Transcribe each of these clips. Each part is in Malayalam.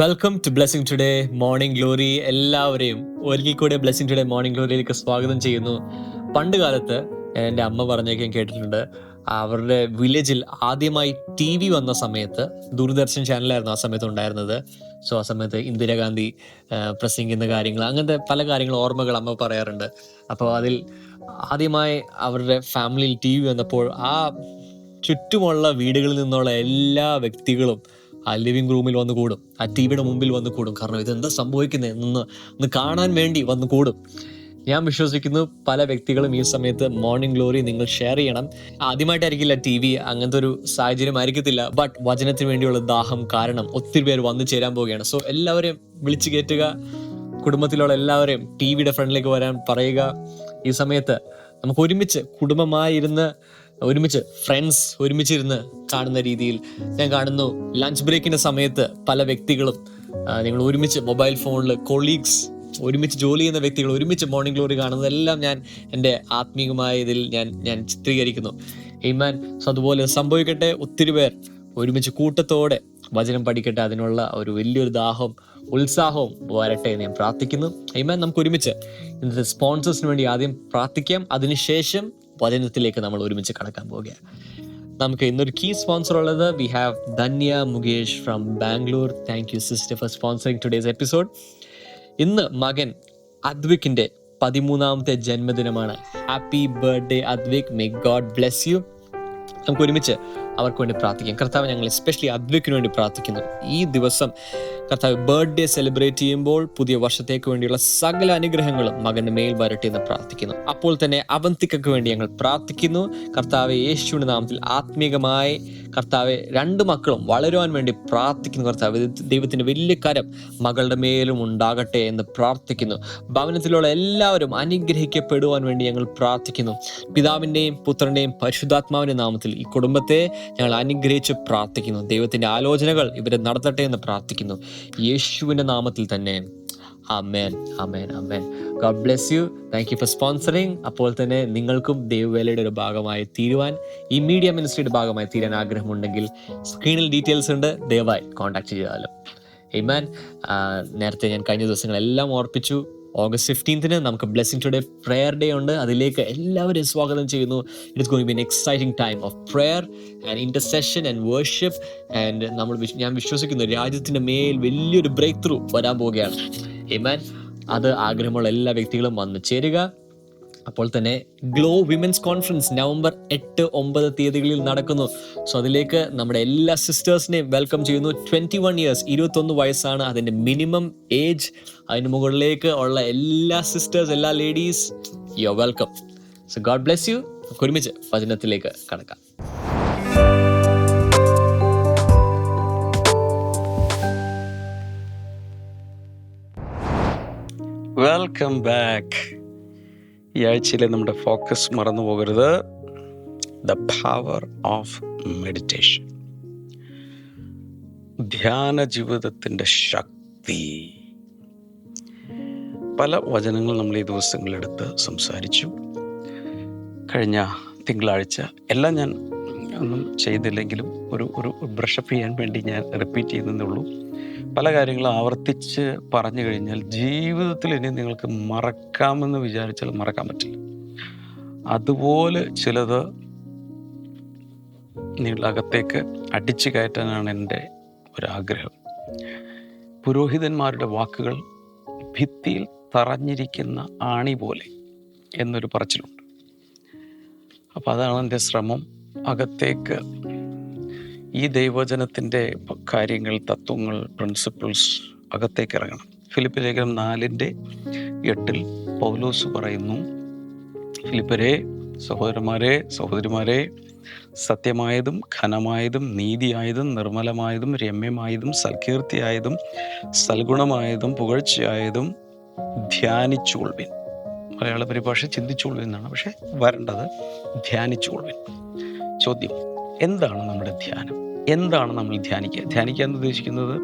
Welcome to blessing today morning glory എല്ലാവരെയും ഒരിക്കൽ കൂടെ ബ്ലെസ്സിംഗ് ടുഡേ മോർണിംഗ് ഗ്ലോറിയിലേക്ക് സ്വാഗതം ചെയ്യുന്നു. പണ്ട് കാലത്ത് എന്റെ അമ്മ പറഞ്ഞൊക്കെ കേട്ടിട്ടുണ്ട്. അവരുടെ വില്ലേജിൽ ആദ്യമായി ടി വി വന്ന സമയത്ത് ദൂരദർശൻ ചാനലായിരുന്നു ആ സമയത്ത് ഉണ്ടായിരുന്നത്. സോ ആ സമയത്ത് ഇന്ദിരാഗാന്ധി പ്രസംഗിക്കുന്ന കാര്യങ്ങൾ അങ്ങനത്തെ പല കാര്യങ്ങൾ ഓർമ്മകൾ അമ്മ പറയാറുണ്ട്. അപ്പോൾ അതിൽ ആദ്യമായി അവരുടെ ഫാമിലിയിൽ ടി വി വന്നപ്പോൾ ആ ചുറ്റുമുള്ള വീടുകളിൽ നിന്നുള്ള എല്ലാ വ്യക്തികളും ആ ലിവിംഗ് റൂമിൽ വന്ന് കൂടും. ആ ടി വിയുടെ മുമ്പിൽ വന്ന് കൂടും. കാരണം ഇതെന്താ സംഭവിക്കുന്നത് എന്ന് ഒന്ന് കാണാൻ വേണ്ടി വന്ന് കൂടും. ഞാൻ വിശ്വസിക്കുന്നു പല വ്യക്തികളും ഈ സമയത്ത് മോർണിംഗ് ഗ്ലോറി നിങ്ങൾ ഷെയർ ചെയ്യണം. ആദ്യമായിട്ടായിരിക്കില്ല ടി വി അങ്ങനത്തെ ഒരു സാഹചര്യം ആയിരിക്കത്തില്ല. ബട്ട് വചനത്തിന് വേണ്ടിയുള്ള ദാഹം കാരണം ഒത്തിരി പേര് വന്നു ചേരാൻ പോവുകയാണ്. സോ എല്ലാവരെയും വിളിച്ചു കയറ്റുക കുടുംബത്തിലുള്ള എല്ലാവരെയും ടി വിയുടെ ഫ്രണ്ടിലേക്ക് വരാൻ പറയുക. ഈ സമയത്ത് നമുക്ക് ഒരുമിച്ച് കുടുംബമായിരുന്ന് ഒരുമിച്ച് ഫ്രണ്ട്സ് ഒരുമിച്ചിരുന്ന് കാണുന്ന രീതിയിൽ ഞാൻ കാണുന്നു. ലഞ്ച് ബ്രേക്കിന്റെ സമയത്ത് പല വ്യക്തികളും നിങ്ങൾ ഒരുമിച്ച് മൊബൈൽ ഫോണിൽ കൊളീഗ്സ് ഒരുമിച്ച് ജോലി ചെയ്യുന്ന വ്യക്തികൾ ഒരുമിച്ച് മോർണിംഗ് ഗ്ലോറി കാണുന്നതെല്ലാം ഞാൻ എന്റെ ആത്മീയമായ ഇതിൽ ഞാൻ ഞാൻ ചിത്രീകരിക്കുന്നു. ഈമാൻ സോ അതുപോലെ സംഭവിക്കട്ടെ ഒത്തിരി പേർ. ഒരുമിച്ച് കൂട്ടത്തോടെ വചനം പഠിക്കട്ടെ അതിനുള്ള ഒരു വലിയൊരു ദാഹം ഉത്സാഹവും വരട്ടെ എന്ന് ഞാൻ പ്രാർത്ഥിക്കുന്നു. ഈമാൻ നമുക്ക് ഒരുമിച്ച് ഇന്നത്തെ സ്പോൺസേഴ്സിന് വേണ്ടി ആദ്യം പ്രാർത്ഥിക്കാം. അതിനുശേഷം വചനത്തിലേക്ക് നമ്മൾ ഒരുമിച്ച് കടക്കാൻ പോവുകയാണ് നമുക്ക് ഇന്നൊരു കീ സ്പോൺസർ ഉള്ളത് we have Dhanya Mukesh from Bangalore. Thank you sister for sponsoring today's episode ഇന്ന് മകൻ അദ്വിക്കിന്റെ പതിമൂന്നാമത്തെ ജന്മദിനമാണ്. Happy birthday Advik. May God bless you നമുക്ക് ഒരുമിച്ച് അവർക്ക് വേണ്ടി പ്രാർത്ഥിക്കാം. കർത്താവ് ഞങ്ങൾ എസ്പെഷ്യലി അദ്വൈക്കിന് വേണ്ടി പ്രാർത്ഥിക്കുന്നു. ഈ ദിവസം കർത്താവ് ബർത്ത്ഡേ സെലിബ്രേറ്റ് ചെയ്യുമ്പോൾ പുതിയ വർഷത്തേക്ക് വേണ്ടിയുള്ള സകല അനുഗ്രഹങ്ങളും മകന്റെ മേൽ വരട്ടെ എന്ന് പ്രാർത്ഥിക്കുന്നു. അപ്പോൾ തന്നെ അവന്തിക്കക്ക് വേണ്ടി ഞങ്ങൾ പ്രാർത്ഥിക്കുന്നു. കർത്താവ് യേശുവിന്റെ നാമത്തിൽ ആത്മീകമായി കർത്താവെ രണ്ട് മക്കളും വളരുവാൻ വേണ്ടി പ്രാർത്ഥിക്കുന്നു കർത്താവ്. ദൈവത്തിന്റെ വലിയ കരം മകളുടെ മേലും ഉണ്ടാകട്ടെ എന്ന് പ്രാർത്ഥിക്കുന്നു. ഭവനത്തിലുള്ള എല്ലാവരും അനുഗ്രഹിക്കപ്പെടുവാൻ വേണ്ടി ഞങ്ങൾ പ്രാർത്ഥിക്കുന്നു. പിതാവിന്റെയും പുത്രന്റെയും പരിശുദ്ധാത്മാവിന്റെ നാമത്തിൽ ഈ കുടുംബത്തെ ഞങ്ങൾ അനുഗ്രഹിച്ച് പ്രാർത്ഥിക്കുന്നു. ദൈവത്തിന്റെ ആലോചനകൾ ഇവരെ നടത്തട്ടെ എന്ന് പ്രാർത്ഥിക്കുന്നു. യേശുവിന്റെ നാമത്തിൽ തന്നെ. Amen amen amen God bless you thank you for sponsoring അപ്പോൾ തന്നെ നിങ്ങൾക്കും ദൈവവേലയുടെ ഒരു ഭാഗമായി തീരുവാൻ ഈ മീഡിയ മിനിസ്ട്രിയുടെ ഭാഗമായി തീരാൻ ആഗ്രഹമുണ്ടെങ്കിൽ സ്ക്രീനിൽ ഡീറ്റെയിൽസ് ഉണ്ട്. ദയവായി കോൺടാക്ട് ചെയ്താലും ഇമാൻ നേരത്തെ ഞാൻ കഴിഞ്ഞ ദിവസങ്ങളെല്ലാം ഓർപ്പിച്ചു. ഓഗസ്റ്റ് ഫിഫ്റ്റീൻത്തിന് നമുക്ക് ബ്ലെസ്സിംഗ് ടുഡേ പ്രെയർ ഡേ ഉണ്ട്. അതിലേക്ക് എല്ലാവരെയും സ്വാഗതം ചെയ്യുന്നു. It's going be an exciting time of prayer and intercession and worship and നമ്മൾ ഞാൻ വിശ്വസിക്കുന്നു രാജ്യത്തിന്റെ മേൽ വലിയൊരു ബ്രേക്ക് ത്രൂ വരാൻ പോവുകയാണ്. ഇമാൻ അത് ആഗ്രഹമുള്ള എല്ലാ വ്യക്തികളും വന്ന് ചേരുക. അപ്പോൾ തന്നെ ഗ്ലോ വിമൻസ് കോൺഫറൻസ് നവംബർ എട്ട് ഒമ്പത് തീയതികളിൽ നടക്കുന്നു. സോ അതിലേക്ക് നമ്മുടെ എല്ലാ സിസ്റ്റേഴ്സിനെയും വെൽക്കം ചെയ്യുന്നു. ട്വന്റി വൺ ഇയേഴ്സ് ഇരുപത്തൊന്ന് വയസ്സാണ് അതിന്റെ മിനിമം ഏജ് അതിന് മുകളിലേക്ക് ഉള്ള എല്ലാ സിസ്റ്റേഴ്സ് എല്ലാ ladies you are welcome so God bless you ഒരുമിച്ച് വചനത്തിലേക്ക് കടക്കാം. വെൽക്കം ബാക്ക് ഈ ആഴ്ചയിലെ നമ്മുടെ ഫോക്കസ് മറന്നു പോകരുത്. ദ പവർ ഓഫ് മെഡിറ്റേഷൻ ധ്യാന ജീവിതത്തിന്റെ ശക്തി. പല വചനങ്ങൾ നമ്മൾ ഈ ദിവസങ്ങളെടുത്ത് സംസാരിച്ചു. കഴിഞ്ഞ തിങ്കളാഴ്ച എല്ലാം ഞാൻ ഒന്നും ചെയ്തില്ലെങ്കിലും ഒരു ഒരു ബ്രഷപ്പ് ചെയ്യാൻ വേണ്ടി ഞാൻ റിപ്പീറ്റ് ചെയ്യുന്നതേ ഉള്ളൂ. പല കാര്യങ്ങളും ആവർത്തിച്ച് പറഞ്ഞു കഴിഞ്ഞാൽ ജീവിതത്തിൽ ഇനി നിങ്ങൾക്ക് മറക്കാമെന്ന് വിചാരിച്ചാൽ മറക്കാൻ പറ്റില്ല. അതുപോലെ ചിലത് നിങ്ങളുടെ അകത്തേക്ക് അടിച്ചു കയറ്റാനാണ് എന്റെ ഒരാഗ്രഹം. പുരോഹിതന്മാരുടെ വാക്കുകൾ ഭിത്തിയിൽ തറഞ്ഞിരിക്കുന്ന ആണി പോലെ എന്നൊരു പറച്ചിലുണ്ട്. അപ്പോൾ അതാണ് എന്റെ ശ്രമം. അകത്തേക്ക് ഈ ദൈവജനത്തിന്റെ കാര്യങ്ങൾ തത്വങ്ങൾ പ്രിൻസിപ്പിൾസ് അകത്തേക്ക് ഇറങ്ങണം ഫിലിപ്പ് ലേഖനം നാലിന്റെ എട്ടിൽ പൗലോസ് പറയുന്നു ഫിലിപ്പരെ സഹോദരന്മാരെ സഹോദരിമാരെ സത്യമായതും ഘനമായതും നീതിയായതും നിർമ്മലമായതും രമ്യമായതും സൽകീർത്തിയായതും സൽഗുണമായതും പുകഴ്ചയായതും ധ്യാനിച്ചുകൊള്ളുവിൻ. മലയാള പരിഭാഷ ചിന്തിച്ചുകൊള്ളുവിൻ എന്നാണ് പക്ഷേ വരേണ്ടത് ധ്യാനിച്ചുകൊള്ളുവിൻ. ചോദ്യം എന്താണ് നമ്മുടെ ധ്യാനം? എന്താണ് നമ്മൾ ധ്യാനിക്കുക. ധ്യാനിക്കുക എന്ന് ഉദ്ദേശിക്കുന്നത്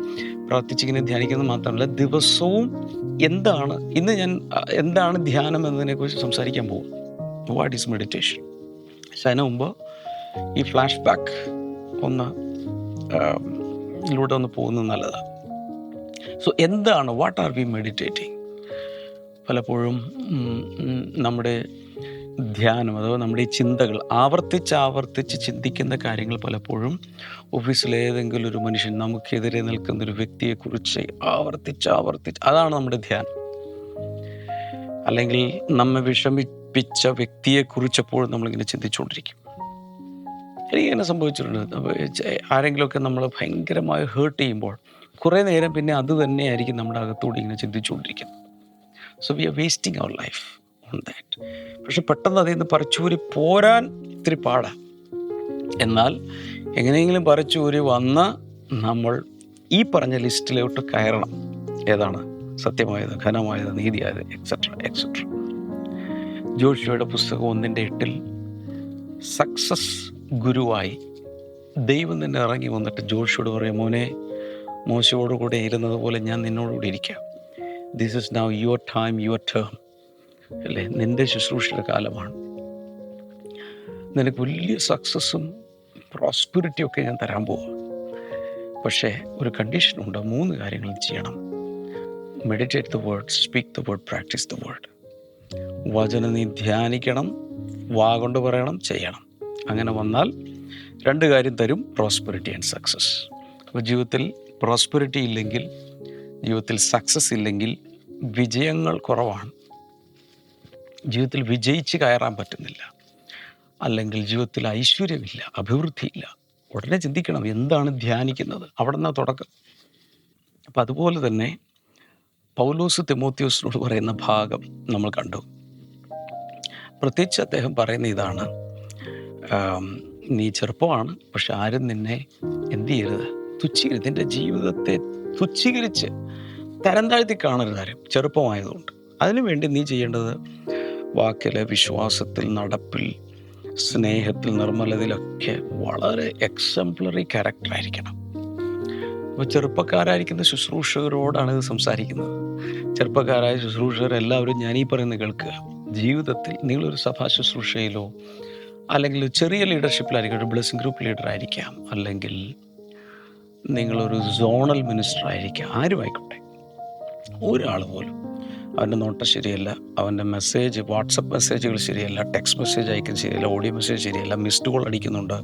പ്രാർത്ഥിച്ചിങ്ങനെ ധ്യാനിക്കുന്നത് മാത്രമല്ല ദിവസവും എന്താണ് ഇന്ന് ഞാൻ എന്താണ് ധ്യാനം എന്നതിനെക്കുറിച്ച് സംസാരിക്കാൻ പോകും വാട്ട് ഈസ് മെഡിറ്റേഷൻ പക്ഷെ അതിന് മുമ്പ് ഈ ഫ്ലാഷ് ബാക്ക് ഒന്ന് ഇതിലൂടെ ഒന്ന് പോകുന്നത് നല്ലതാണ് സോ എന്താണ് വാട്ട് ആർ വി മെഡിറ്റേറ്റിംഗ് പലപ്പോഴും നമ്മുടെ ധ്യാനം അഥവാ നമ്മുടെ ഈ ചിന്തകൾ ആവർത്തിച്ച് ആവർത്തിച്ച് ചിന്തിക്കുന്ന കാര്യങ്ങൾ പലപ്പോഴും ഓഫീസിലേതെങ്കിലും ഒരു മനുഷ്യൻ നമുക്കെതിരെ നിൽക്കുന്ന ഒരു വ്യക്തിയെക്കുറിച്ച് ആവർത്തിച്ച് ആവർത്തിച്ച് അതാണ് നമ്മുടെ ധ്യാനം. അല്ലെങ്കിൽ നമ്മെ വിഷമിപ്പിച്ച വ്യക്തിയെക്കുറിച്ച് എപ്പോഴും നമ്മളിങ്ങനെ ചിന്തിച്ചുകൊണ്ടിരിക്കും. എനിക്കിങ്ങനെ സംഭവിച്ചിട്ടുണ്ട്. ആരെങ്കിലുമൊക്കെ നമ്മൾ ഭയങ്കരമായി ഹേർട്ട് ചെയ്യുമ്പോൾ കുറേ നേരം പിന്നെ അത് തന്നെയായിരിക്കും നമ്മുടെ അകത്തോട് ഇങ്ങനെ ചിന്തിച്ചുകൊണ്ടിരിക്കുന്നത്. So we are wasting our life on that പക്ഷെ പെട്ടെന്ന് അതിൽ നിന്ന് പറിച്ചൂരി പോരാൻ ഇത്തിരി പാടാണ് എന്നാൽ എങ്ങനെയെങ്കിലും പറിച്ചൂരി വന്ന് നമ്മൾ ഈ പറഞ്ഞ ലിസ്റ്റിലോട്ട് കയറണം. ഏതാണ്? സത്യമായത് ഘനമായത് നീതിയായത് എക്സെട്ര എക്സെട്ര ജോഷിയുടെ പുസ്തകം ഒന്നിന്റെ എട്ടിൽ സക്സസ് ഗുരുവായി ദൈവം തന്നെ ഇറങ്ങി വന്നിട്ട് ജോഷിയോട് പറയും മോനെ മോശയോടുകൂടെ ഇരുന്നതുപോലെ ഇരുന്നത് പോലെ ഞാൻ നിന്നോടുകൂടി ഇരിക്കാം. This is now your time your term അല്ലേ? നിന്റെ ശുശ്രൂഷയുടെ കാലമാണ്. നിനക്ക് വലിയ സക്സസ്സും പ്രോസ്പിരിറ്റിയും ഒക്കെ ഞാൻ തരാൻ പോവാം. പക്ഷേ ഒരു കണ്ടീഷനുണ്ട് മൂന്ന് കാര്യങ്ങൾ ചെയ്യണം. Meditate the word speak the word practice the word വചനം നീ ധ്യാനിക്കണം വാ കൊണ്ട് പറയണം ചെയ്യണം. അങ്ങനെ വന്നാൽ രണ്ട് കാര്യം തരും പ്രോസ്പെറിറ്റി ആൻഡ് സക്സസ് അപ്പോൾ ജീവിതത്തിൽ പ്രോസ്പെറിറ്റി ഇല്ലെങ്കിൽ ജീവിതത്തിൽ സക്സസ് ഇല്ലെങ്കിൽ വിജയങ്ങൾ കുറവാണ്. ജീവിതത്തിൽ വിജയിച്ച് കയറാൻ പറ്റുന്നില്ല. അല്ലെങ്കിൽ ജീവിതത്തിൽ ഐശ്വര്യമില്ല അഭിവൃദ്ധിയില്ല. ഉടനെ ചിന്തിക്കണം എന്താണ് ധ്യാനിക്കുന്നത്? അവിടെ നിന്നാണ് തുടക്കം. അപ്പം അതുപോലെ തന്നെ പൗലോസ് തിമോത്യോസിനോട് പറയുന്ന ഭാഗം നമ്മൾ കണ്ടു. പ്രത്യേകിച്ച് അദ്ദേഹം പറയുന്ന ഇതാണ് നീ ചെറുപ്പമാണ് പക്ഷെ ആരും നിന്നെ എന്ത് ചെയ്യരുത്? തുച്ഛീകരിച്ച് നിന്റെ ജീവിതത്തെ തുച്ഛീകരിച്ച് തരം താഴ്ത്തി കാണരുത് ആരും. ചെറുപ്പമായതുകൊണ്ട്. അതിനുവേണ്ടി നീ ചെയ്യേണ്ടത് വാക്കിലെ വിശ്വാസത്തിൽ നടപ്പിൽ സ്നേഹത്തിൽ നിർമ്മലതയിലൊക്കെ വളരെ എക്സംപ്ലറി ക്യാരക്ടറായിരിക്കണം അപ്പോൾ ചെറുപ്പക്കാരായിരിക്കുന്ന ശുശ്രൂഷകരോടാണ് ഇത് സംസാരിക്കുന്നത്. ചെറുപ്പക്കാരായ ഞാൻ ഈ പറയുന്നത് കേൾക്കുക. ജീവിതത്തിൽ നിങ്ങളൊരു സഭാ ശുശ്രൂഷയിലോ അല്ലെങ്കിൽ ചെറിയ ലീഡർഷിപ്പിലായിരിക്കും ഒരു ബ്ലെസ്സിങ് ഗ്രൂപ്പ് ലീഡർ ആയിരിക്കാം അല്ലെങ്കിൽ നിങ്ങളൊരു സോണൽ മിനിസ്റ്റർ ആയിരിക്കാം ആരും ആയിക്കോട്ടെ ഒരാൾ പോലും അവന്റെ നോട്ട് ശരിയല്ല. അവന്റെ മെസ്സേജ് വാട്സപ്പ് മെസ്സേജുകൾ ശരിയല്ല. ടെക്സ്റ്റ് മെസ്സേജ് അയക്കുന്നത് ശരിയല്ല. ഓഡിയോ മെസ്സേജ് ശരിയല്ല. മിസ്ഡ് കോൾ അടിക്കുന്നുണ്ട്.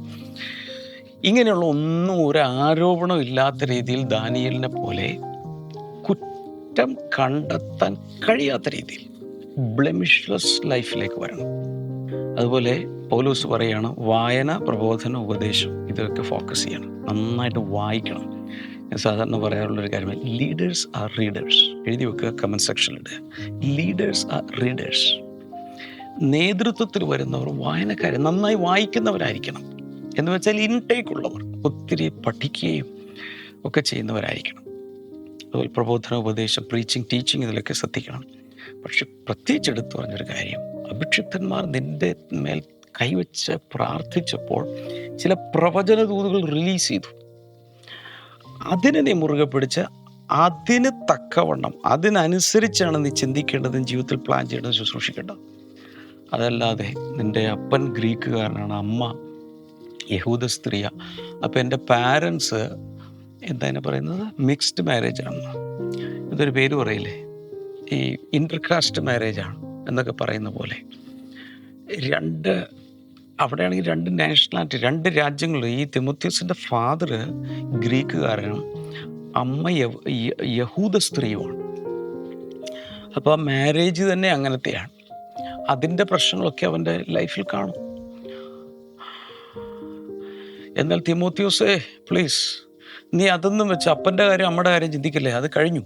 ഇങ്ങനെയുള്ള ഒന്നും ഒരു ആരോപണം ഇല്ലാത്ത രീതിയിൽ ദാനിയലിനെ പോലെ കുറ്റം കണ്ടെത്താൻ കഴിയാത്ത രീതിയിൽ ബ്ലെമിഷ്ലെസ് ലൈഫിലേക്ക് വരണം. അതുപോലെ പൗലോസ് പറയുകയാണ് വായന പ്രബോധന ഉപദേശം ഇതൊക്കെ ഫോക്കസ് ചെയ്യണം. നന്നായിട്ട് വായിക്കണം. ഞാൻ സാധാരണ പറയാറുള്ളൊരു കാര്യമാണ്. ലീഡേഴ്സ് ആർ റീഡേഴ്സ് എഴുതി വെക്കുക കമന്റ് സെക്ഷനിലിടുക ലീഡേഴ്സ് ആർ റീഡേഴ്സ് നേതൃത്വത്തിൽ വരുന്നവർ വായനക്കാരെ നന്നായി വായിക്കുന്നവരായിരിക്കണം. എന്ന് വെച്ചാൽ ഇൻടേക്ക് ഉള്ളവർ ഒത്തിരി പഠിക്കുകയും ഒക്കെ ചെയ്യുന്നവരായിരിക്കണം. അതുപോലെ പ്രബോധന ഉപദേശം പ്രീച്ചിങ് ടീച്ചിങ് ഇതിലൊക്കെ ശ്രദ്ധിക്കണം. പക്ഷെ പ്രത്യേകിച്ച് എടുത്തു പറഞ്ഞൊരു കാര്യം അഭിക്ഷിപ്തന്മാർ നിന്റെ മേൽ കൈവച്ച് പ്രാർത്ഥിച്ചപ്പോൾ ചില പ്രവചന ദൂതുകൾ റിലീസ് ചെയ്തു. അതിനെ നീ മുറുകെ പിടിച്ച് അതിന് തക്കവണ്ണം അതിനനുസരിച്ചാണ് നീ ചിന്തിക്കേണ്ടതും ജീവിതത്തിൽ പ്ലാൻ ചെയ്യേണ്ടതും ശുശ്രൂഷിക്കേണ്ടത്. അതല്ലാതെ നിന്റെ അപ്പൻ ഗ്രീക്കുകാരനാണ് അമ്മ യഹൂദ സ്ത്രീയ. അപ്പം എന്റെ പാരൻസ് എന്താ എന്നെ പറയുന്നത്? മിക്സ്ഡ് മാരേജ് ആണ്. ഇതൊരു പേര് പറയില്ലേ? ഈ ഇന്റർകാസ്റ്റ് മാരേജാണ് എന്നൊക്കെ പറയുന്ന പോലെ രണ്ട് അവിടെയാണെങ്കിൽ രണ്ട് നാഷണാലിറ്റി രണ്ട് രാജ്യങ്ങൾ ഈ തിമോത്യോസിന്റെ ഫാദർ ഗ്രീക്കുകാരനും അമ്മ യഹൂദ സ്ത്രീയുമാണ്. അപ്പോൾ മാരേജ് തന്നെ അങ്ങനത്തെയാണ്. അതിന്റെ പ്രശ്നങ്ങളൊക്കെ അവന്റെ ലൈഫിൽ കാണും. എന്നാൽ തിമോത്യൂസേ പ്ലീസ് നീ അതൊന്നും വെച്ച് അപ്പന്റെ കാര്യം അമ്മയുടെ കാര്യം ചിന്തിക്കില്ലേ? അത് കഴിഞ്ഞു.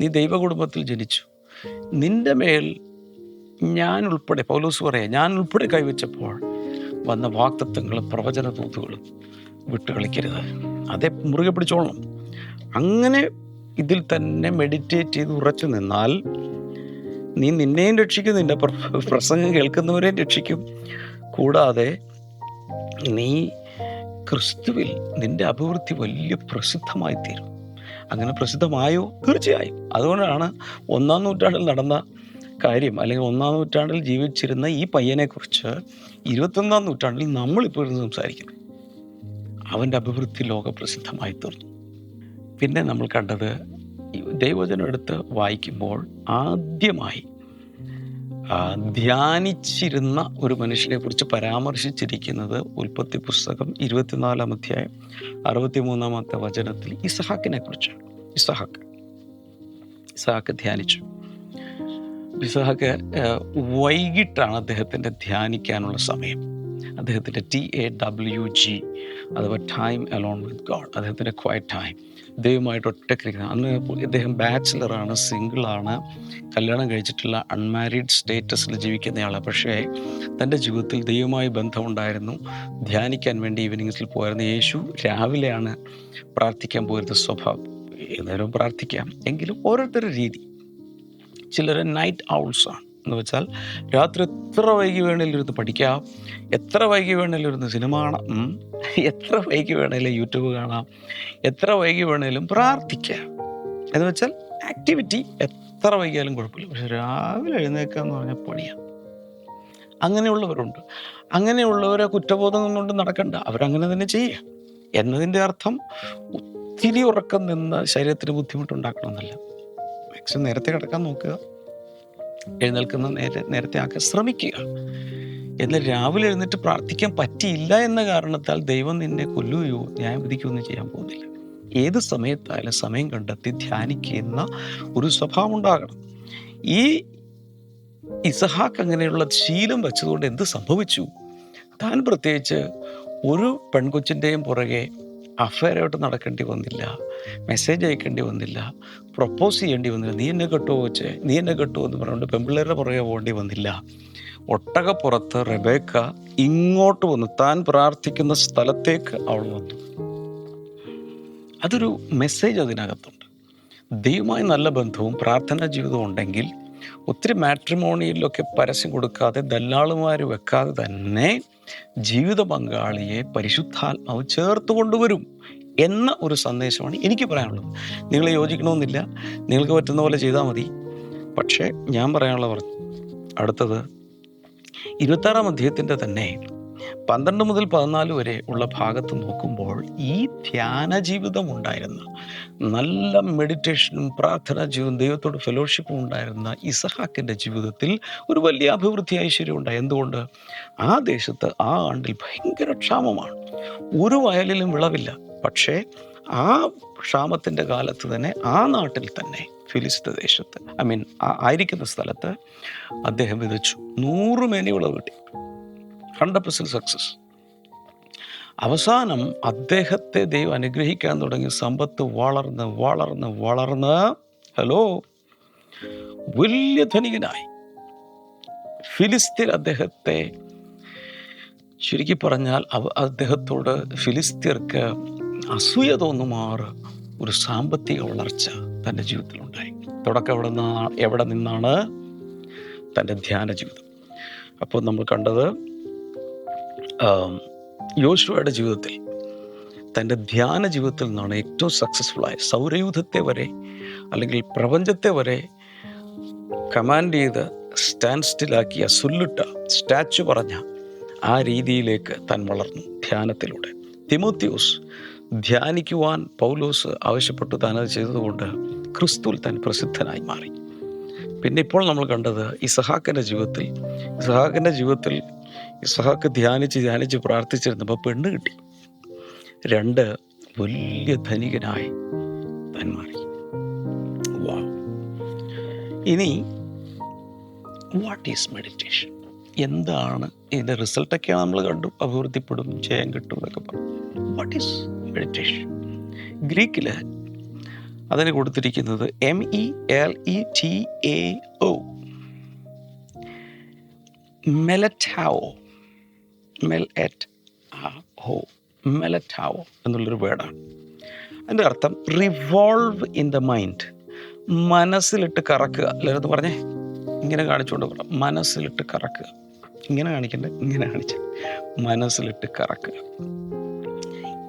നീ ദൈവകുടുംബത്തിൽ ജനിച്ചു. നിന്റെ മേൽ ഞാൻ ഉൾപ്പെടെ പൗലോസ് പറയാം ഞാൻ ഉൾപ്പെടെ കൈവച്ചപ്പോൾ വന്ന വാക്തത്വങ്ങളും പ്രവചന തൂത്തുകളും വിട്ടുകളിക്കരുത്. അതേ മുറുകെ പിടിച്ചോളണം. അങ്ങനെ ഇതിൽ തന്നെ മെഡിറ്റേറ്റ് ചെയ്ത് ഉറച്ചു നിന്നാൽ നീ നിന്നെയും രക്ഷിക്കും നിന്റെ പ്ര- പ്രസംഗം കേൾക്കുന്നവരെയും രക്ഷിക്കും. കൂടാതെ നീ ക്രിസ്തുവിൽ നിന്റെ അഭിവൃദ്ധി വലിയ പ്രസിദ്ധമായി തീരും അങ്ങനെ പ്രസിദ്ധമായോ? തീർച്ചയായും. അതുകൊണ്ടാണ് ഒന്നാം നൂറ്റാണ്ടിൽ നടന്ന കാര്യം അല്ലെങ്കിൽ ഒന്നാം നൂറ്റാണ്ടിൽ ജീവിച്ചിരുന്ന ഈ പയ്യനെക്കുറിച്ച് ഇരുപത്തൊന്നാം നൂറ്റാണ്ടിൽ നമ്മളിപ്പോൾ ഇരുന്ന് സംസാരിക്കുന്നു. അവന്റെ അഭിവൃദ്ധി ലോകപ്രസിദ്ധമായി തീർന്നു. പിന്നെ നമ്മൾ കണ്ടത് ദൈവജനം എടുത്ത് വായിക്കുമ്പോൾ ആദ്യമായി ധ്യാനിച്ചിരുന്ന ഒരു മനുഷ്യനെ കുറിച്ച് പരാമർശിച്ചിരിക്കുന്നത് ഉൽപ്പത്തി പുസ്തകം ഇരുപത്തിനാലാം അധ്യായം അറുപത്തിമൂന്നാമത്തെ വചനത്തിൽ ഇസഹാക്കിനെ കുറിച്ചാണ് ഇസഹാക്ക്. ഇസഹാക്ക് ധ്യാനിച്ചു. ഇസഹാക്ക് വൈകിട്ടാണ് അദ്ദേഹത്തിന്റെ ധ്യാനിക്കാനുള്ള സമയം. അദ്ദേഹത്തിന്റെ ടി എ ഡബ്ല്യു ജി അഥവാ ടൈം അലോൺ വിത്ത് ഗോഡ് അദ്ദേഹത്തിന്റെ ക്വയറ്റ് ടൈം ദൈവമായിട്ട് ഒറ്റക്കിരിക്കുന്നത് അന്ന് ഇദ്ദേഹം ബാച്ചിലറാണ് സിംഗിളാണ് കല്യാണം കഴിച്ചിട്ടുള്ള അൺമാരീഡ് സ്റ്റേറ്റസിൽ ജീവിക്കുന്നയാളാണ് പക്ഷേ തന്റെ ജീവിതത്തിൽ ദൈവമായി ബന്ധമുണ്ടായിരുന്നു. ധ്യാനിക്കാൻ വേണ്ടി ഈവനിങ്സിൽ പോയിരുന്നു. യേശു രാവിലെയാണ് പ്രാർത്ഥിക്കാൻ പോയിരുന്ന സ്വഭാവം. ഏതായാലും പ്രാർത്ഥിക്കാം. എങ്കിലും ഓരോരുത്തരുടെ രീതി. ചിലർ നൈറ്റ് ഔൾസ് ആണ് എന്ന് വെച്ചാൽ രാത്രി എത്ര വൈകി വേണേലും ഇരുന്ന് പഠിക്കാം എത്ര വൈകി വേണേലും ഇരുന്ന് സിനിമ കാണാം. എത്ര വൈകി വേണേലും യൂട്യൂബ് കാണാം എത്ര വൈകി വേണേലും പ്രാർത്ഥിക്കാം. എന്ന് വെച്ചാൽ ആക്ടിവിറ്റി എത്ര വൈകിയാലും കുഴപ്പമില്ല. പക്ഷെ രാവിലെ എഴുന്നേക്കുക എന്ന് പറഞ്ഞാൽ പണിയാണ് അങ്ങനെയുള്ളവരുണ്ട്. അങ്ങനെയുള്ളവരെ കുറ്റബോധം കൊണ്ട് നടക്കണ്ട. അവരങ്ങനെ തന്നെ ചെയ്യുക എന്നതിന്റെ അർത്ഥം ഒത്തിരി ഉറക്കം നിന്ന് ശരീരത്തിന് ബുദ്ധിമുട്ടുണ്ടാക്കണമെന്നല്ല. മാക്സിമം നേരത്തെ കിടക്കാൻ നോക്കുക. എഴുന്നേൽക്കുന്ന നേരെ നേരത്തെ ആക്കാൻ ശ്രമിക്കുക. എന്നാൽ രാവിലെ എഴുന്നേറ്റ് പ്രാർത്ഥിക്കാൻ പറ്റിയില്ല എന്ന കാരണത്താൽ ദൈവം നിന്നെ കൊല്ലുകയോ ന്യായം വിധിക്കുകയൊന്നും ചെയ്യാൻ പോകുന്നില്ല. ഏത് സമയത്തായാലും സമയം കണ്ടെത്തി ധ്യാനിക്കുന്ന ഒരു സ്വഭാവം ഉണ്ടാകണം. ഈ ഇസഹാക്ക് അങ്ങനെയുള്ള ശീലം വെച്ചതുകൊണ്ട് എന്ത് സംഭവിച്ചു? താൻ പ്രത്യേകിച്ച് ഒരു പെൺകൊച്ചിന്റെയും പുറകെ അഫയറായിട്ട് നടക്കേണ്ടി വന്നില്ല. മെസ്സേജ് അയക്കേണ്ടി വന്നില്ല. പ്രപ്പോസ് ചെയ്യേണ്ടി വന്നില്ല. നീ എന്നെ കെട്ടുമോ വെച്ചേ നീ എന്നെ കെട്ടുമോ എന്ന് പറഞ്ഞുകൊണ്ട് പെമ്പിള്ളേരുടെ പുറകെ പോകേണ്ടി വന്നില്ല. ഒട്ടകപ്പുറത്ത് റെബേക്ക ഇങ്ങോട്ട് വന്നു. താൻ പ്രാർത്ഥിക്കുന്ന സ്ഥലത്തേക്ക് അവൾ വന്നു. അതൊരു മെസ്സേജ് അതിനകത്തുണ്ട്. ദൈവമായി നല്ല ബന്ധവും പ്രാർത്ഥനാ ജീവിതവും ഉണ്ടെങ്കിൽ ഒത്തിരി മാട്രിമോണിയിലൊക്കെ പരസ്യം കൊടുക്കാതെ ദല്ലാളുമാർ വെക്കാതെ തന്നെ ജീവിത പങ്കാളിയെ പരിശുദ്ധാത്മാവ് ചേർത്ത് കൊണ്ടുവരും. എന്ന ഒരു സന്ദേശമാണ് എനിക്ക് പറയാനുള്ളത്. നിങ്ങൾ യോജിക്കണമെന്നില്ല. നിങ്ങൾക്ക് പറ്റുന്ന പോലെ ചെയ്താൽ മതി. പക്ഷേ ഞാൻ പറയാനുള്ള അടുത്തത് ഇരുപത്താറാം അധ്യായത്തിന്റെ തന്നെ പന്ത്രണ്ട് മുതൽ പതിനാല് വരെ ഉള്ള ഭാഗത്ത് നോക്കുമ്പോൾ ഈ ധ്യാന ജീവിതം ഉണ്ടായിരുന്ന നല്ല മെഡിറ്റേഷനും പ്രാർത്ഥന ജീവിതം ദൈവത്തോട് ഫെലോഷിപ്പും ഉണ്ടായിരുന്ന ഇസഹാക്കിന്റെ ജീവിതത്തിൽ ഒരു വലിയ അഭിവൃദ്ധി ഐശ്വര്യം ഉണ്ടായി. എന്തുകൊണ്ട്? ആ ദേശത്ത് ആ ആണ്ടിൽ ഭയങ്കര ക്ഷാമമാണ്. ഒരു വയലിലും വിളവില്ല. പക്ഷേ ആ ക്ഷാമത്തിന്റെ കാലത്ത് തന്നെ ആ നാട്ടിൽ തന്നെ ഫിലിസ്ത ദേശത്ത് ഐ മീൻ ആയിരിക്കുന്ന സ്ഥലത്ത് അദ്ദേഹം വിതച്ചു. നൂറ് മേനി വിളവ് കിട്ടി. Hundred percent success. അവസാനം അദ്ദേഹത്തെ ദൈവം അനുഗ്രഹിക്കാൻ തുടങ്ങി. സമ്പത്ത് വളർന്ന് വളർന്ന് വളർന്ന് ഹലോ വലിയ ധനികനായി. ഫിലിസ്തീൻ അദ്ദേഹത്തെ ചുരുക്കി പറഞ്ഞാൽ അദ്ദേഹത്തോട് ഫിലിസ്തീർക്ക് അസൂയ തോന്നുമാറ് ഒരു സാമ്പത്തിക വളർച്ച തന്റെ ജീവിതത്തിലുണ്ടായി. തുടക്കം എവിടെ നിന്നാണ് എവിടെ നിന്നാണ് തന്റെ ധ്യാന ജീവിതം. അപ്പോൾ നമ്മൾ കണ്ടത് യോശുവയുടെ ജീവിതത്തിൽ തന്റെ ധ്യാന ജീവിതത്തിൽ നിന്നാണ് ഏറ്റവും സക്സസ്ഫുൾ ആയ സൗരയൂഥത്തെ വരെ അല്ലെങ്കിൽ പ്രപഞ്ചത്തെ വരെ കമാൻഡ് ചെയ്ത് സ്റ്റാൻഡ് സ്റ്റിലാക്കിയ സുല്ലിട്ട സ്റ്റാച്ചു പറഞ്ഞ ആ രീതിയിലേക്ക് താൻ വളർന്നു ധ്യാനത്തിലൂടെ. തിമോത്യോസ് ധ്യാനിക്കുവാൻ പൗലോസ് ആവശ്യപ്പെട്ടു താനത് ചെയ്തതുകൊണ്ട് ക്രിസ്തുവിൽ താൻ പ്രസിദ്ധനായി മാറി. പിന്നെ ഇപ്പോൾ നമ്മൾ കണ്ടത് ഇസഹാക്കിന്റെ ജീവിതത്തിൽ ഇസഹാക്കിന്റെ ജീവിതത്തിൽ ഇസഹാക്ക് ധ്യാനിച്ച് ധ്യാനിച്ച് പ്രാർത്ഥിച്ചിരുന്നപ്പോൾ പെണ്ണ് കിട്ടി. രണ്ട് വലിയ ധനികനായി താൻ മാറി. വാ ഇനി വാട്ട് ഈസ് മെഡിറ്റേഷൻ എന്താണ് ഇതിന്റെ റിസൾട്ടൊക്കെയാണ് നമ്മൾ കണ്ടു. അഭിവൃദ്ധിപ്പെടും ജയം കിട്ടും എന്നൊക്കെ പറഞ്ഞു. വാട്ട് ഈസ് മെഡിറ്റേഷൻ ഗ്രീക്കിൽ അതിന് കൊടുത്തിരിക്കുന്നത് M E L E T A O മെലറ്റാവോ മെൽ എറ്റ് ഹോ മെലറ്റാവോ എന്നുള്ളൊരു വേർഡാണ് അതിന്റെ അർത്ഥം റിവോൾവ് ഇൻ ദ മൈൻഡ് മനസ്സിലിട്ട് കറക്കുക. അല്ലെന്ന് പറഞ്ഞേ. ഇങ്ങനെ കാണിച്ചുകൊണ്ട് പോകണം. മനസ്സിലിട്ട് കറക്കുക. ഇങ്ങനെ കാണിക്കണ്ട ഇങ്ങനെ കാണിച്ച. മനസ്സിലിട്ട് കറക്കുക.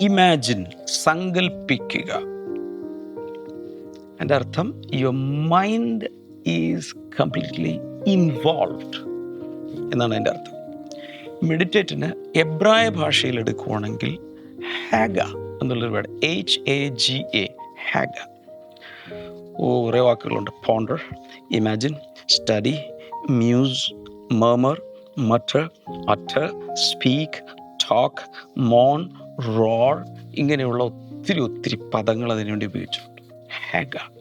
ഇമാജിൻ സങ്കൽപ്പിക്കുക. എന്റെ അർത്ഥം your mind is completely involved എന്നാണ് എന്റെ അർത്ഥം. മെഡിറ്റേറ്റിന് എബ്രായ ഭാഷയിൽ എടുക്കുവാണെങ്കിൽ ഹാഗ എന്നുള്ളൊരു word H A G A ഹാഗ ഓ കുറേ വാക്കുകളുണ്ട്. Ponder imagine study muse murmur mutter utter speak talk moan roar ഇങ്ങനെയുള്ള ഒത്തിരി ഒത്തിരി പദങ്ങൾ അതിനുവേണ്ടി ഉപയോഗിച്ചിട്ടുണ്ട്. ഹാഗ.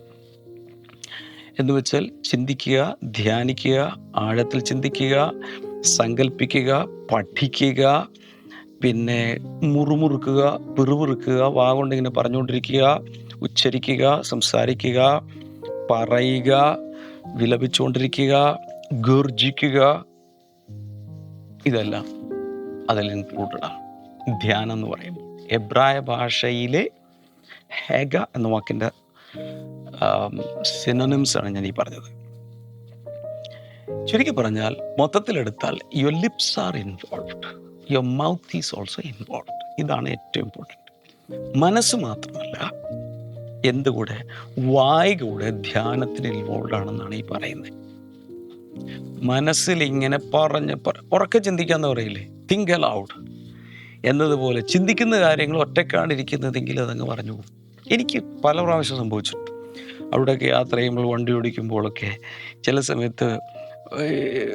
എന്ന് വെച്ചാൽ ചിന്തിക്കുക ധ്യാനിക്കുക ആഴത്തിൽ ചിന്തിക്കുക സങ്കല്പിക്കുക പഠിക്കുക പിന്നെ മുറുമുറുക്കുക പിറുപിറുക്കുക വാ കൊണ്ടിങ്ങനെ പറഞ്ഞുകൊണ്ടിരിക്കുക ഉച്ചരിക്കുക സംസാരിക്കുക പറയുക വിലപിച്ചുകൊണ്ടിരിക്കുക ഗർജിക്കുക. ഇതെല്ലാം അതിൽ ഇൻക്ലൂഡഡ് ആണ് ധ്യാനം എന്ന് പറയും. എബ്രായ ഭാഷയിലെ ഹെഗ എന്ന വാക്കിന്റെ സിനോണിംസ് ആണ് ഞാൻ ഈ പറഞ്ഞത്. ചുരുക്കി പറഞ്ഞാൽ മൊത്തത്തിലെടുത്താൽ your lips are involve your mouth is also involve ഇതാണ് ഏറ്റവും ഇമ്പോർട്ടന്റ് മനസ്സ് മാത്രമല്ല എന്തുകൂടെ? വായ് കൂടെ ധ്യാനത്തിന് ഇൻവോൾവ് ആണെന്നാണ് ഈ പറയുന്നത്. മനസ്സിൽ ഇങ്ങനെ പറഞ്ഞ് പറ- ഉറക്കെ ചിന്തിക്കാന്ന് പറയില്ലേ? തിങ്ക് അലൗഡ് എന്നതുപോലെ ചിന്തിക്കുന്ന കാര്യങ്ങൾ ഒറ്റക്കാണ് ഇരിക്കുന്നതെങ്കിൽ അതങ്ങ് പറഞ്ഞു പോകും. എനിക്ക് പല പ്രാവശ്യം സംഭവിച്ചിട്ടുണ്ട്. അവിടെയൊക്കെ യാത്ര ചെയ്യുമ്പോൾ വണ്ടി ഓടിക്കുമ്പോഴൊക്കെ ചില സമയത്ത്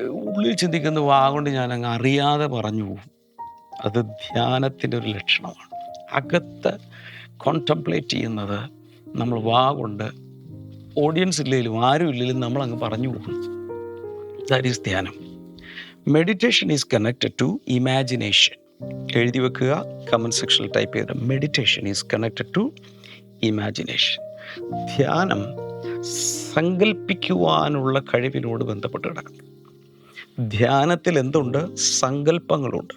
ഉള്ളിൽ ചിന്തിക്കുന്ന വാഗൊണ്ട് ഞാൻ അങ്ങ് അറിയാതെ പറഞ്ഞു പോകും. അത് ധ്യാനത്തിന്റെ ഒരു ലക്ഷണമാണ്. അകത്ത് കോൺടംപ്ലേറ്റ് ചെയ്യുന്നത് നമ്മൾ വാ ഓഡിയൻസ് ഇല്ലെങ്കിലും ആരും ഇല്ലെങ്കിലും നമ്മൾ അങ്ങ് പറഞ്ഞു പോകും. ദാറ്റ് ഈസ് ധ്യാനം. Meditation is connected to imagination എഴുതി വെക്കുക. കമന്റ് സെക്ഷനിൽ ടൈപ്പ് ചെയ്ത് meditation is connected to imagination ധ്യാനം സങ്കല്പിക്കുവാനുള്ള കഴിവിനോട് ബന്ധപ്പെട്ട് കിടക്കുന്നു. ധ്യാനത്തിൽ എന്തുണ്ട്? സങ്കല്പങ്ങളുണ്ട്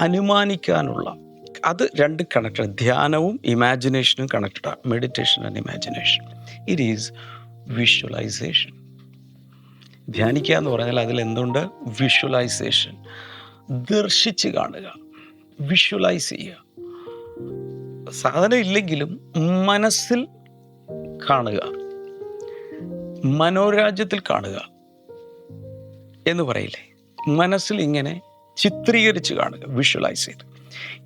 അനുമാനിക്കാനുള്ള. അത് രണ്ട് കണക്റ്റഡ് ധ്യാനവും ഇമാജിനേഷനും കണക്റ്റഡാണ് meditation and imagination it is visualisation ധ്യാനിക്കുക എന്ന് പറഞ്ഞാൽ അതിൽ എന്തുണ്ട്? വിഷ്വലൈസേഷൻ ദർശിച്ച് കാണുക. വിഷ്വലൈസ് ചെയ്യുക. സാധനം ഇല്ലെങ്കിലും മനസ്സിൽ കാണുക. മനോരാജ്യത്തിൽ കാണുക എന്ന് പറയില്ലേ? മനസ്സിൽ ഇങ്ങനെ ചിത്രീകരിച്ച് കാണുക വിഷ്വലൈസ് ചെയ്ത്.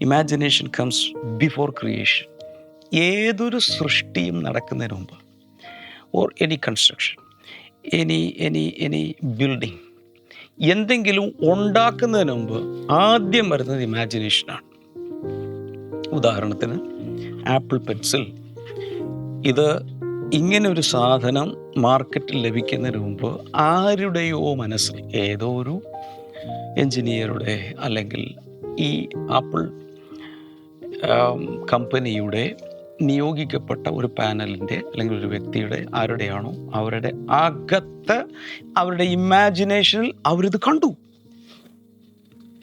ഇമാജിനേഷൻ കംസ് ബിഫോർ ക്രിയേഷൻ ഏതൊരു സൃഷ്ടിയും നടക്കുന്നതിന് മുമ്പ് or any construction any any any building എന്തെങ്കിലും ഉണ്ടാക്കുന്നതിന് മുമ്പ് ആദ്യം വരുന്നത് ഇമാജിനേഷനാണ് ഉദാഹരണത്തിന് ആപ്പിൾ പെൻസിൽ. ഇത് ഇങ്ങനെ ഒരു സാധനം മാർക്കറ്റിൽ ലഭിക്കുന്നതിന് മുമ്പ് ആരുടെയോ മനസ്സിൽ ഏതോ ഒരു എഞ്ചിനീയറുടെ അല്ലെങ്കിൽ ഈ ആപ്പിൾ കമ്പനിയുടെ നിയോഗിക്കപ്പെട്ട ഒരു പാനലിന്റെ അല്ലെങ്കിൽ ഒരു വ്യക്തിയുടെ ആരുടെയാണോ അവരുടെ അകത്ത് അവരുടെ ഇമാജിനേഷനിൽ അവരിത് കണ്ടു.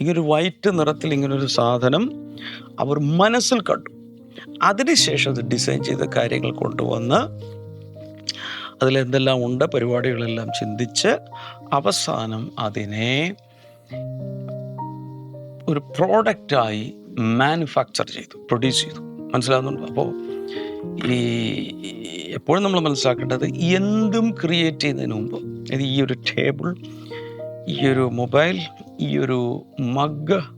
ഇങ്ങനൊരു വൈറ്റ് നിറത്തിൽ ഇങ്ങനൊരു സാധനം അവർ മനസ്സിൽ കണ്ടു. അതിനുശേഷം അത് ഡിസൈൻ ചെയ്ത കാര്യങ്ങൾ കൊണ്ടുവന്ന് അതിലെന്തെല്ലാം ഉണ്ട് പരിപാടികളെല്ലാം ചിന്തിച്ച് അവസാനം അതിനെ ഒരു പ്രോഡക്റ്റായി മാനുഫാക്ചർ ചെയ്തു പ്രൊഡ്യൂസ് ചെയ്തു. മനസ്സിലാകുന്നുണ്ടോ അപ്പോൾ ഈ എപ്പോഴും നമ്മൾ മനസ്സിലാക്കേണ്ടത് എന്തും ക്രിയേറ്റ് ചെയ്യുന്നതിന് മുമ്പ് ഇത് ഈ ഒരു ടേബിൾ ഈ ഒരു മൊബൈൽ ഈ ഒരു മഗ്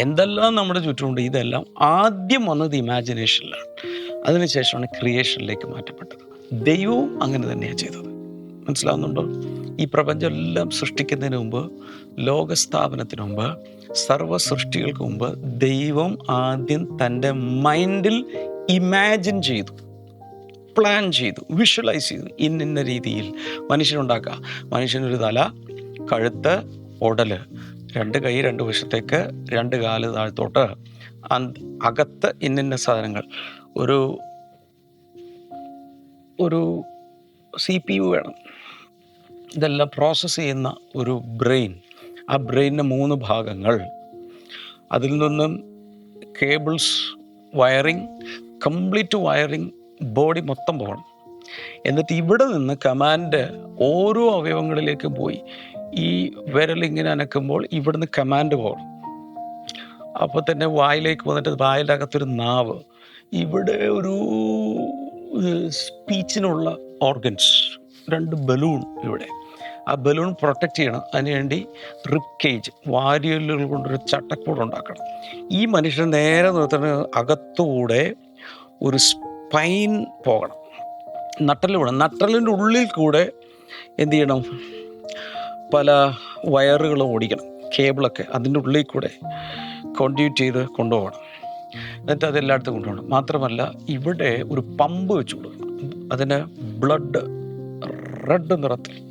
എന്തെല്ലാം നമ്മുടെ ചുറ്റുമുണ്ട് ഇതെല്ലാം ആദ്യം വന്നത് ഇമാജിനേഷനിലാണ് അതിനുശേഷമാണ് ക്രിയേഷനിലേക്ക് മാറ്റപ്പെട്ടത്. ദൈവവും അങ്ങനെ തന്നെയാണ് ചെയ്തത്. മനസ്സിലാവുന്നുണ്ടോ? ഈ പ്രപഞ്ചം എല്ലാം സൃഷ്ടിക്കുന്നതിന് മുമ്പ് ലോകസ്ഥാപനത്തിന് മുമ്പ് സർവ സൃഷ്ടികൾക്ക് മുമ്പ് ദൈവം ആദ്യം തന്റെ മൈൻഡിൽ ഇമാജിൻ ചെയ്തു പ്ലാൻ ചെയ്തു വിഷ്വലൈസ് ചെയ്തു. ഇന്നിന്ന രീതിയിൽ മനുഷ്യനുണ്ടാക്കുക. മനുഷ്യനൊരു തല കഴുത്ത് ഉടൽ. രണ്ട് കൈ രണ്ട് വശത്തേക്ക് രണ്ട് കാൽ താഴ്ത്തോട്ട് അകത്ത് ഇന്നിന്ന സാധനങ്ങൾ. ഒരു ഒരു സി പി യു വേണം. ഇതെല്ലാം പ്രോസസ്സ് ചെയ്യുന്ന ഒരു ബ്രെയിൻ ആ ബ്രെയിനിന്റെ മൂന്ന് ഭാഗങ്ങൾ. അതിൽ നിന്നും cables wiring complete wiring body മൊത്തം പോകണം. എന്നിട്ട് ഇവിടെ നിന്ന് കമാൻഡ് ഓരോ അവയവങ്ങളിലേക്കും പോയി ഈ വിരലിങ്ങനെ അനക്കുമ്പോൾ ഇവിടുന്ന് കമാൻഡ് പോകണം. അപ്പോൾ തന്നെ വായിലേക്ക് വന്നിട്ട് വായിന്റെ അകത്തൊരു നാവ് ഇവിടെ ഒരു സ്പീച്ചിനുള്ള ഓർഗൻസ് രണ്ട് ബലൂൺ ഇവിടെ. ആ ബലൂൺ പ്രൊട്ടക്റ്റ് ചെയ്യണം. അതിനുവേണ്ടി റിപ്പ് കേജ് വാരിയലുകൾ കൊണ്ടൊരു ചട്ടക്കൂട് ഉണ്ടാക്കണം ഈ മനുഷ്യൻ നേരെ നിർത്തുന്ന അകത്തുകൂടെ ഒരു സ്പൈൻ പോകണം. നട്ടൽ വേണം നട്ടലിന്റെ ഉള്ളിൽ കൂടെ എന്ത് ചെയ്യണം? പല വയറുകളും ഓടിക്കണം. കേബിളൊക്കെ അതിന്റെ ഉള്ളിൽ കൂടെ കോൺട്യൂട്ട് ചെയ്ത് കൊണ്ടുപോകണം. എന്നിട്ട് അത് എല്ലായിടത്തും കൊണ്ടുപോകണം. മാത്രമല്ല ഇവിടെ ഒരു പമ്പ് വെച്ച് കൊടുക്കണം. അതിന് ബ്ലഡ് റെഡ് നിറത്തിൽ.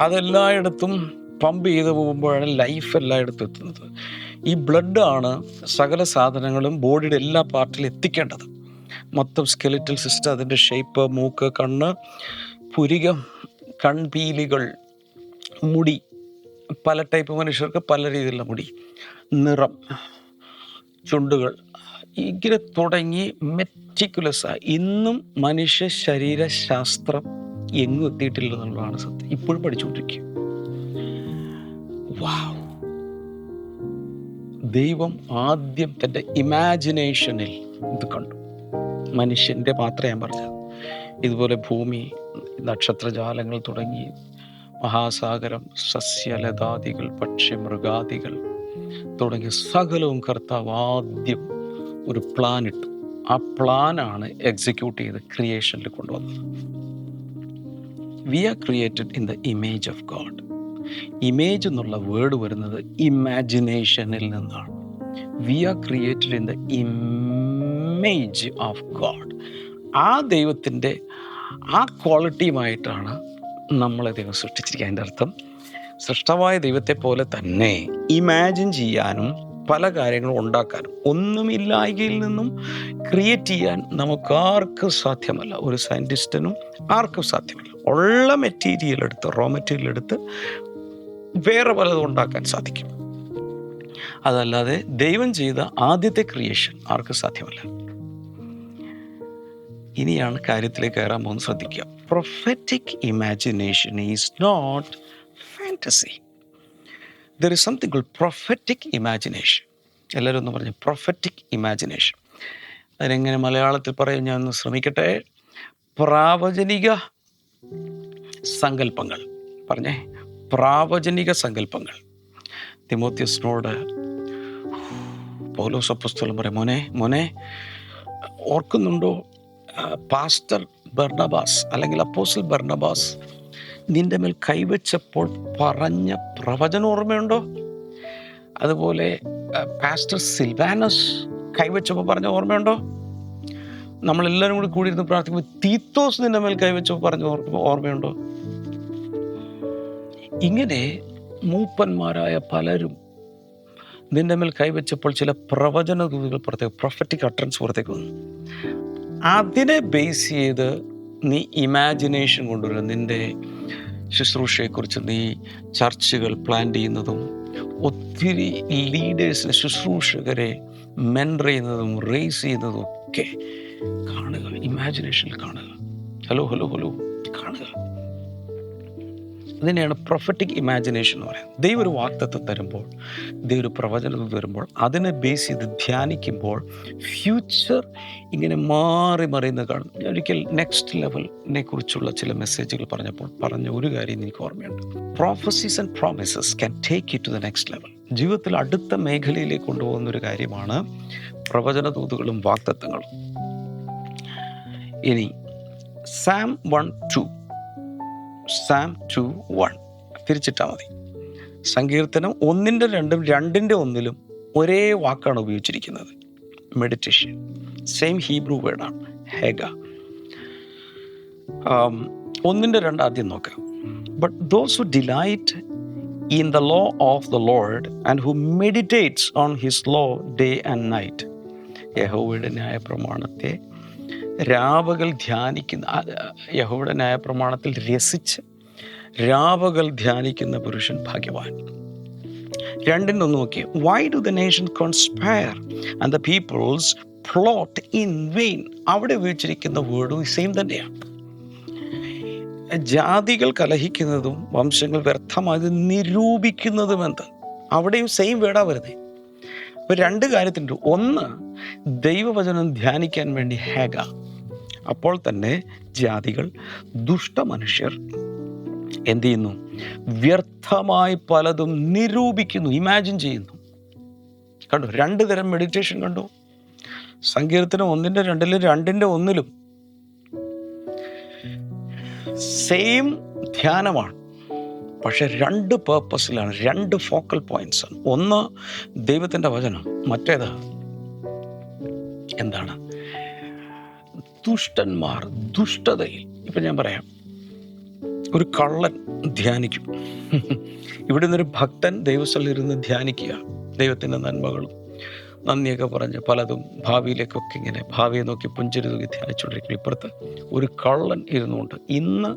അതെല്ലായിടത്തും പമ്പ് ചെയ്ത് പോകുമ്പോഴാണ് ലൈഫ് എല്ലായിടത്തും എത്തുന്നത്. ഈ ബ്ലഡാണ് സകല സാധനങ്ങളും ബോഡിയുടെ എല്ലാ പാർട്ടിലും എത്തിക്കേണ്ടത്. മൊത്തം സ്കെലിറ്റൽ സിസ്റ്റം അതിന്റെ ഷേപ്പ് മൂക്ക് കണ്ണ് പുരികം കൺപീലികൾ മുടി പല ടൈപ്പ് മനുഷ്യർക്ക് പല രീതിയിലുള്ള മുടി നിറം ചുണ്ടുകൾ ഇങ്ങനെ തുടങ്ങി മെറ്റിക്കുലസ് ഇന്നും മനുഷ്യ ശരീര ശാസ്ത്രം എങ്ങും എത്തിയിട്ടില്ല എന്നുള്ളതാണ് സത്യം. ഇപ്പോഴും പഠിച്ചുകൊണ്ടിരിക്കുക. വാവ് ദൈവം ആദ്യം തന്റെ ഇമാജിനേഷനിൽ ഇത് കണ്ടു. മനുഷ്യന്റെ മാത്രമേ ഞാൻ പറഞ്ഞത്. ഇതുപോലെ ഭൂമി നക്ഷത്രജാലങ്ങൾ തുടങ്ങി മഹാസാഗരം സസ്യലതാദികൾ പക്ഷിമൃഗാദികൾ തുടങ്ങിയ സകലവും കർത്താവ് ആദ്യം ഒരു പ്ലാൻ ഇട്ടു. ആ പ്ലാനാണ് എക്സിക്യൂട്ട് ചെയ്ത് ക്രിയേഷനിൽ കൊണ്ടുവന്നത്. We are created in the image of God image എന്നുള്ള വേർഡ് വരുന്നത് ഇമാജിനേഷനിൽ നിന്നാണ്. V are created in the image of God ആ ദൈവത്തിന്റെ ആ ക്വാളിറ്റിയുമായിട്ടാണ് നമ്മളെ ദൈവം സൃഷ്ടിച്ചിരിക്കുക അതിന്റെ അർത്ഥം സൃഷ്ടമായ ദൈവത്തെ പോലെ തന്നെ ഇമാജിൻ ചെയ്യാനും പല കാര്യങ്ങളും ഉണ്ടാക്കാനും ഒന്നുമില്ലായ്കയിൽ നിന്നും ക്രിയേറ്റ് ചെയ്യാൻ നമുക്ക് ആർക്കും സാധ്യമല്ല. ഒരു സയന്റിസ്റ്റിനും ആർക്കും സാധ്യമല്ല. ഉള്ള മെറ്റീരിയൽ എടുത്ത് റോ മെറ്റീരിയൽ എടുത്ത് വേറെ പലതും ഉണ്ടാക്കാൻ സാധിക്കും. അതല്ലാതെ ദൈവം ചെയ്ത ആദ്യത്തെ ക്രിയേഷൻ ആർക്കും സാധ്യമല്ല. ഇനിയാണ് കാര്യത്തിലേക്ക് കയറാൻ പോകുന്നത്. ശ്രദ്ധിക്കുക. Prophetic imagination is not fantasy there is something call prophetic imagination എല്ലാവരും ഒന്ന് പറഞ്ഞു പ്രൊഫറ്റിക് ഇമാജിനേഷൻ അതിനെങ്ങനെ മലയാളത്തിൽ പറയാൻ ഞാൻ ഒന്ന് ശ്രമിക്കട്ടെ. പ്രാവചനിക സങ്കല്പങ്ങൾ. പറഞ്ഞേ പ്രാവചനിക സങ്കല്പങ്ങൾ. തിമോത്യസിനോട് പൗലോസ് അപ്പസ്തലം പറയും മോനെ മോനെ ഓർക്കുന്നുണ്ടോ? പാസ്റ്റർ ബർണബാസ് അല്ലെങ്കിൽ അപ്പോസൽ ബർണബാസ് നിന്റെ മേൽ കൈവച്ചപ്പോൾ പറഞ്ഞ പ്രവചനം ഓർമ്മയുണ്ടോ? അതുപോലെ പാസ്റ്റർ സിൽവാനസ് കൈവച്ചപ്പോൾ പറഞ്ഞ ഓർമ്മയുണ്ടോ? നമ്മളെല്ലാവരും കൂടി കൂടിയിരുന്ന് പ്രാർത്ഥിക്കുമ്പോൾ തീത്തോസ് നിന്റെ മേൽ കൈവച്ചപ്പോൾ പറഞ്ഞ ഓർമ്മ ഓർമ്മയുണ്ടോ? ഇങ്ങനെ മൂപ്പന്മാരായ പലരും നിന്റെ മേൽ കൈവച്ചപ്പോൾ ചില പ്രവചന ദൂതുകൾ പുറത്തേക്ക് പ്രൊഫറ്റിക് അട്ടൻസ് പുറത്തേക്ക് വന്നു. അതിനെ ബേസ് ചെയ്ത് നീ ഇമാജിനേഷൻ കൊണ്ടുവരുന്ന നിന്റെ ശുശ്രൂഷയെക്കുറിച്ച് നീ ചർച്ചുകൾ പ്ലാൻ ചെയ്യുന്നതും ഒത്തിരി ലീഡേഴ്സിനെ ശുശ്രൂഷകരെ മെൻഡർ ചെയ്യുന്നതും റേസ് ചെയ്യുന്നതും ഒക്കെ കാണുക. ഇമാജിനേഷനിൽ കാണുക. ഹലോ ഹലോ ഹലോ കാണുക. അതിനെയാണ് പ്രൊഫറ്റിക് ഇമാജിനേഷൻ എന്ന് പറയുന്നത്. ദൈവം ഒരു വാക്തത്വം തരുമ്പോൾ ദൈവം ഒരു പ്രവചനം തരുമ്പോൾ അതിനെ ബേസ് ചെയ്ത് ധ്യാനിക്കുമ്പോൾ ഫ്യൂച്ചർ ഇങ്ങനെ മാറി മറിയുന്ന കാണും. ഞാൻ ഒരിക്കൽ നെക്സ്റ്റ് ലെവലിനെ കുറിച്ചുള്ള ചില മെസ്സേജുകൾ പറഞ്ഞപ്പോൾ പറഞ്ഞ ഒരു കാര്യം എനിക്ക് ഓർമ്മയുണ്ട്. Prophecies and promises can take it to the next level ജീവിതത്തിൽ അടുത്ത മേഖലയിലേക്ക് കൊണ്ടുപോകുന്ന ഒരു കാര്യമാണ് പ്രവചന തൂതുകളും വാക്തത്വങ്ങളും ഇനി Psalm one two Psalm two one തിരിച്ചിട്ടാൽ മതി. സങ്കീർത്തനം ഒന്നിന്റെ രണ്ടും രണ്ടിന്റെ ഒന്നിലും ഒരേ വാക്കാണ് ഉപയോഗിച്ചിരിക്കുന്നത്. മെഡിറ്റേഷൻ സെയിം ഹീബ്രു വേർഡാണ് ഹേഗ ഒന്നിന്റെ രണ്ട് ആദ്യം നോക്കാം. But those who delight in the law of the Lord and who meditates on his law day and night യഹോവയുടെ ന്യായ പ്രമാണത്തെ രാവകൾ ധ്യാനിക്കുന്ന യഹോയുടെ യഹോവയുടെ ന്യായ പ്രമാണത്തിൽ രസിച്ച് രാവകൾ ധ്യാനിക്കുന്ന പുരുഷൻ ഭാഗ്യവാൻ. രണ്ടിനൊന്ന് നോക്കി why do the nation conspire and the peoples plot in vain അവിടെ ഉപയോഗിച്ചിരിക്കുന്ന വേർഡും സെയിം തന്നെയാണ്. ജാതികൾ കലഹിക്കുന്നതും വംശങ്ങൾ വ്യർത്ഥമായത് നിരൂപിക്കുന്നതും എന്ത്? അവിടെയും സെയിം വേടാ വരുന്നത് അപ്പൊ രണ്ട് കാര്യത്തിന്റെ ഒന്ന് ദൈവവചനം ധ്യാനിക്കാൻ വേണ്ടി ഹേഗ. അപ്പോൾ തന്നെ ജാതികൾ ദുഷ്ടമനുഷ്യർ എന്ത് ചെയ്യുന്നു? വ്യർത്ഥമായി പലതും നിരൂപിക്കുന്നു ഇമാജിൻ ചെയ്യുന്നു. കണ്ടു? രണ്ട് തരം മെഡിറ്റേഷൻ കണ്ടു? സങ്കീർത്തനം ഒന്നിന്റെ രണ്ടിലും രണ്ടിന്റെ ഒന്നിലും സെയിം ധ്യാനമാണ്. പക്ഷെ രണ്ട് പേർപ്പസിലാണ് രണ്ട് ഫോക്കൽ പോയിന്റ്സ് ഒന്ന് ദൈവത്തിന്റെ വചനം മറ്റേത്? എന്താണ്? ദുഷ്ടന്മാർ ദുഷ്ടതയിൽ. ഇപ്പം ഞാൻ പറയാം. ഒരു കള്ളൻ ധ്യാനിക്കും. ഇവിടെ നിന്നൊരു ഭക്തൻ ദൈവസ്ഥലിൽ ഇരുന്ന് ധ്യാനിക്കുക. ദൈവത്തിന്റെ നന്മകളും നന്ദിയൊക്കെ പറഞ്ഞ് പലതും ഭാവിയിലേക്കൊക്കെ ഇങ്ങനെ ഭാവിയെ നോക്കി പുഞ്ചിരി നോക്കി ധ്യാനിച്ചുകൊണ്ടിരിക്കും ഇപ്പുറത്ത് ഒരു കള്ളൻ ഇരുന്നുകൊണ്ട് ഇന്ന്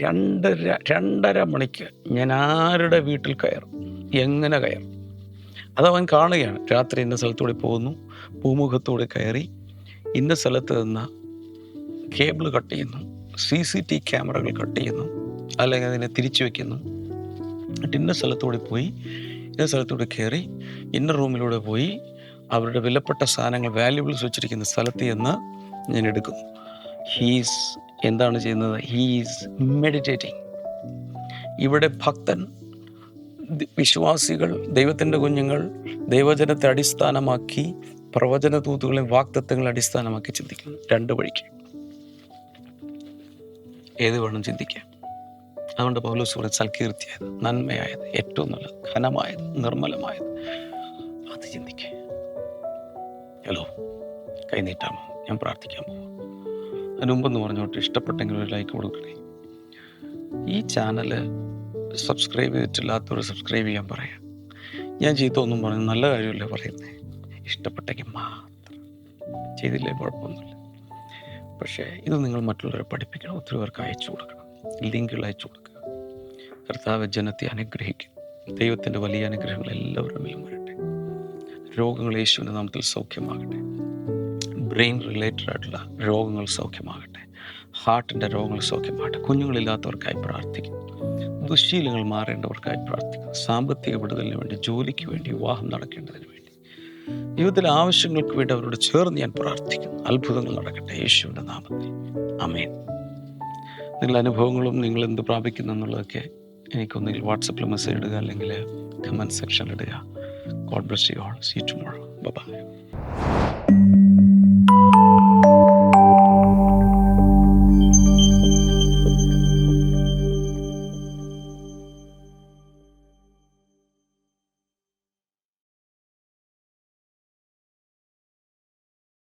രണ്ടര രണ്ടര മണിക്ക് ഞാൻ ആരുടെ വീട്ടിൽ കയറും? എങ്ങനെ കയറും? അതവൻ കാണുകയാണ്. രാത്രി ഇന്ന സ്ഥലത്തൂടെ പോകുന്നു. പൂമുഖത്തൂടെ കയറി ഇന്ന സ്ഥലത്ത് നിന്ന് കേബിൾ കട്ട് ചെയ്യുന്നു സി സി ടി ക്യാമറകൾ കട്ട് ചെയ്യുന്നു അല്ലെങ്കിൽ അതിനെ തിരിച്ചു വയ്ക്കുന്നു എന്നിട്ട് ഇന്ന സ്ഥലത്തൂടെ പോയി ഇന്ന സ്ഥലത്തൂടെ കയറി ഇന്ന റൂമിലൂടെ പോയി അവരുടെ വിലപ്പെട്ട സാധനങ്ങൾ വാല്യുബിൾസ് വെച്ചിരിക്കുന്ന സ്ഥലത്ത് നിന്ന് ഞാൻ എടുക്കുന്നു. ഹീസ് എന്താണ് ചെയ്യുന്നത്? ഹീസ് മെഡിറ്റേറ്റിംഗ് ഇവിടെ ഭക്തൻ വിശ്വാസികൾ ദൈവത്തിന്റെ കുഞ്ഞുങ്ങൾ ദൈവജനത്തെ അടിസ്ഥാനമാക്കി പ്രവചന തൂത്തുകളെയും വാക്തത്വങ്ങളെ അടിസ്ഥാനമാക്കി ചിന്തിക്കുന്നു രണ്ട് വഴിക്ക്. ഏത് വേണം ചിന്തിക്കാം അതുകൊണ്ട് പൗലോസ് പറയും സൽകീർത്തിയായത് നന്മയായത് ഏറ്റവും നല്ലത് ഘനമായത് നിർമ്മലമായത്. അത് ചിന്തിക്കുക ഹലോ കൈനീട്ടാമോ ഞാൻ പ്രാർത്ഥിക്കാൻ പോകും. അതിനുമ്പെന്ന് പറഞ്ഞോട്ട് ഇഷ്ടപ്പെട്ടെങ്കിൽ ഒരു ലൈക്ക് കൊടുക്കണേ. ഈ ചാനൽ സബ്സ്ക്രൈബ് ചെയ്തിട്ടില്ലാത്തവർ സബ്സ്ക്രൈബ് ചെയ്യാൻ പറയാം. ഞാൻ ചെയ്തൊന്നും പറഞ്ഞു നല്ല കാര്യമല്ലേ പറയുന്നത് ഇഷ്ടപ്പെട്ടെങ്കിൽ മാത്രം. ചെയ്തില്ലേ കുഴപ്പമൊന്നുമില്ല. പക്ഷേ ഇത് നിങ്ങൾ മറ്റുള്ളവരെ പഠിപ്പിക്കണം ഒത്തിരി പേർക്ക് അയച്ചു കൊടുക്കണം ലിങ്കുകൾ അയച്ചു കൊടുക്കുക. കർത്താവ് ജനത്തെ അനുഗ്രഹിക്കും. ദൈവത്തിന്റെ വലിയ അനുഗ്രഹങ്ങൾ എല്ലാവരുടെ മേലും വരട്ടെ. രോഗങ്ങൾ യേശുവിന്റെ നാമത്തിൽ സൗഖ്യമാകട്ടെ. ബ്രെയിൻ റിലേറ്റഡ് ആയിട്ടുള്ള രോഗങ്ങൾ സൗഖ്യമാകട്ടെ. ഹാർട്ടിന്റെ രോഗങ്ങൾ സൗഖ്യമാകട്ടെ. കുഞ്ഞുങ്ങളില്ലാത്തവർക്കായി പ്രാർത്ഥിക്കും. ദുശീലങ്ങൾ മാറേണ്ടവർക്കായി പ്രാർത്ഥിക്കും. സാമ്പത്തിക വിടുതലിന് വേണ്ടി ജോലിക്ക് വേണ്ടി വിവാഹം നടക്കേണ്ടതിന് വേണ്ടി. ജീവിതത്തിലെ ആവശ്യങ്ങൾക്ക് വേണ്ടി അവരോട് ചേർന്ന് ഞാൻ പ്രാർത്ഥിക്കുന്നു. അത്ഭുതങ്ങൾ നടക്കട്ടെ യേശുവിന്റെ നാമത്തിൽ. അമേൻ നിങ്ങളുടെ അനുഭവങ്ങളും നിങ്ങൾ എന്ത് പ്രാപിക്കുന്നു എന്നുള്ളതൊക്കെ എനിക്കൊന്നുകിൽ വാട്സപ്പിൽ മെസ്സേജ് ഇടുക അല്ലെങ്കിൽ കമന്റ് സെക്ഷനിൽ ഇടുക. God bless you all see tomorrow bye